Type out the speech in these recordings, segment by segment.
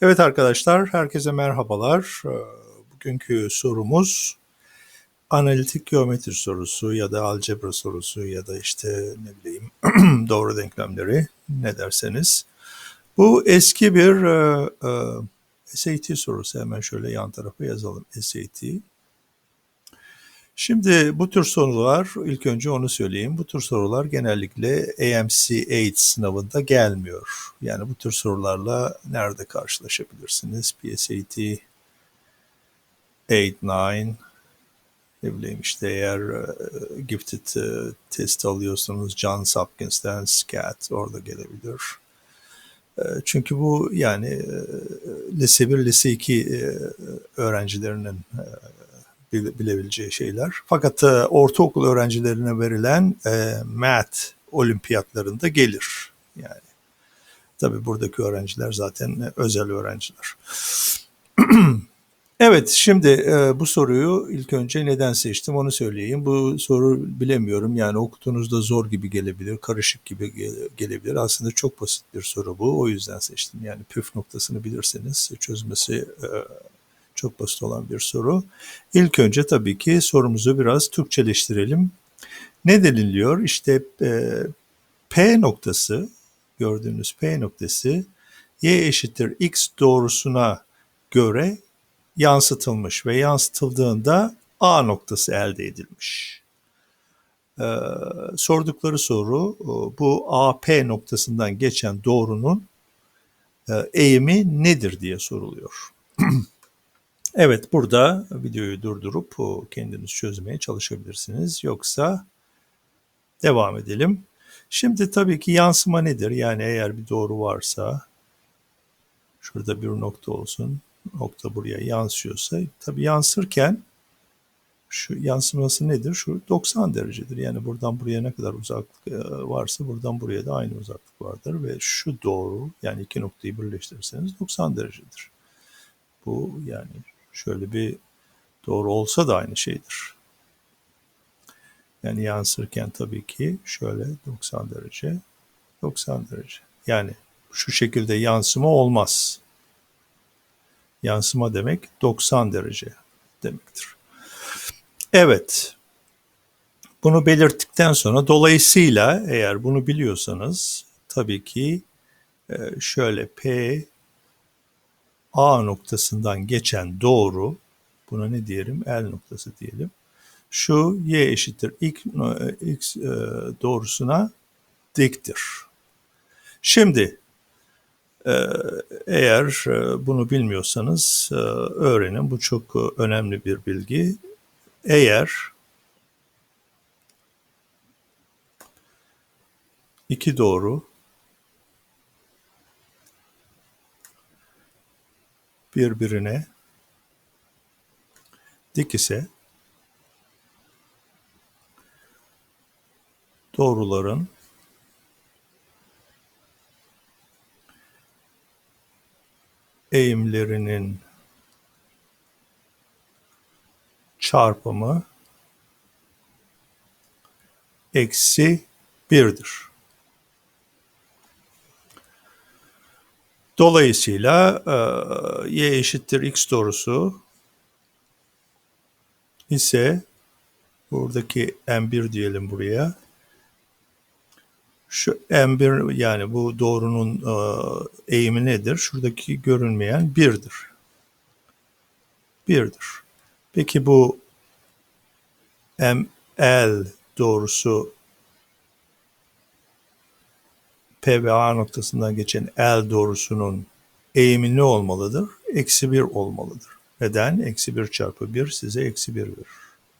Evet arkadaşlar, herkese merhabalar. Ee, Bugünkü sorumuz analitik geometri sorusu ya da algebra sorusu ya da işte ne bileyim doğru denklemleri ne derseniz. Bu eski bir e, e, SAT sorusu. Hemen şöyle yan tarafa yazalım SAT. Şimdi bu tür sorular, ilk önce onu söyleyeyim. Bu tür sorular genellikle AMC 8 sınavında gelmiyor. Yani bu tür sorularla nerede karşılaşabilirsiniz? PSAT 8, 9, ne bileyim işte eğer uh, gifted uh, test alıyorsanız Johns Hopkins'ten SCAT orada gelebilir. Uh, çünkü bu yani lise 1, lise 2 öğrencilerinin bilebileceği şeyler. Fakat e, ortaokul öğrencilerine verilen e, math olimpiyatlarında gelir. Yani tabii buradaki öğrenciler zaten özel öğrenciler. evet şimdi e, bu soruyu ilk önce neden seçtim onu söyleyeyim. Bu soru bilemiyorum yani okuduğunuzda zor gibi gelebilir, karışık gibi gelebilir. Aslında çok basit bir soru bu. O yüzden seçtim. Yani püf noktasını bilirseniz çözmesi e, çok basit olan bir soru. İlk önce tabii ki sorumuzu biraz Türkçeleştirelim. Ne deniliyor? İşte e, P noktası, gördüğünüz P noktası y eşittir x doğrusuna göre yansıtılmış ve yansıtıldığında A noktası elde edilmiş. Ee, sordukları soru bu AP noktasından geçen doğrunun e, eğimi nedir diye soruluyor. Evet burada videoyu durdurup kendiniz çözmeye çalışabilirsiniz. Yoksa devam edelim. Şimdi tabii ki yansıma nedir? Yani eğer bir doğru varsa şurada bir nokta olsun. Nokta buraya yansıyorsa tabii yansırken şu yansıması nedir? Şu 90 derecedir. Yani buradan buraya ne kadar uzaklık e, varsa buradan buraya da aynı uzaklık vardır ve şu doğru yani iki noktayı birleştirirseniz 90 derecedir. Bu yani şöyle bir doğru olsa da aynı şeydir. Yani yansırken tabii ki şöyle 90 derece, 90 derece. Yani şu şekilde yansıma olmaz. Yansıma demek 90 derece demektir. Evet. Bunu belirttikten sonra dolayısıyla eğer bunu biliyorsanız tabii ki e, şöyle P A noktasından geçen doğru, buna ne diyelim? L noktası diyelim. Şu y eşittir x, x e, doğrusuna diktir. Şimdi e, eğer e, bunu bilmiyorsanız öğrenin. Bu çok önemli bir bilgi. Eğer iki doğru birbirine dik ise doğruların eğimlerinin çarpımı eksi birdir. Dolayısıyla y eşittir x doğrusu ise buradaki m1 diyelim buraya. Şu m1 yani bu doğrunun eğimi nedir? Şuradaki görünmeyen 1'dir. 1'dir. Peki bu ml doğrusu P ve A noktasından geçen L doğrusunun eğimi ne olmalıdır? Eksi 1 olmalıdır. Neden? Eksi 1 çarpı 1 size eksi 1 verir.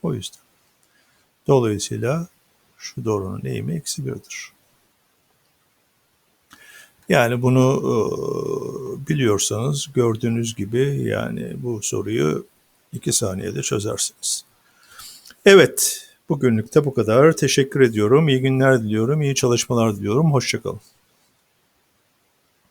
O yüzden. Dolayısıyla şu doğrunun eğimi eksi 1'dir. Yani bunu e, biliyorsanız gördüğünüz gibi yani bu soruyu 2 saniyede çözersiniz. Evet, bugünlük de bu kadar. Teşekkür ediyorum. İyi günler diliyorum. İyi çalışmalar diliyorum. Hoşçakalın.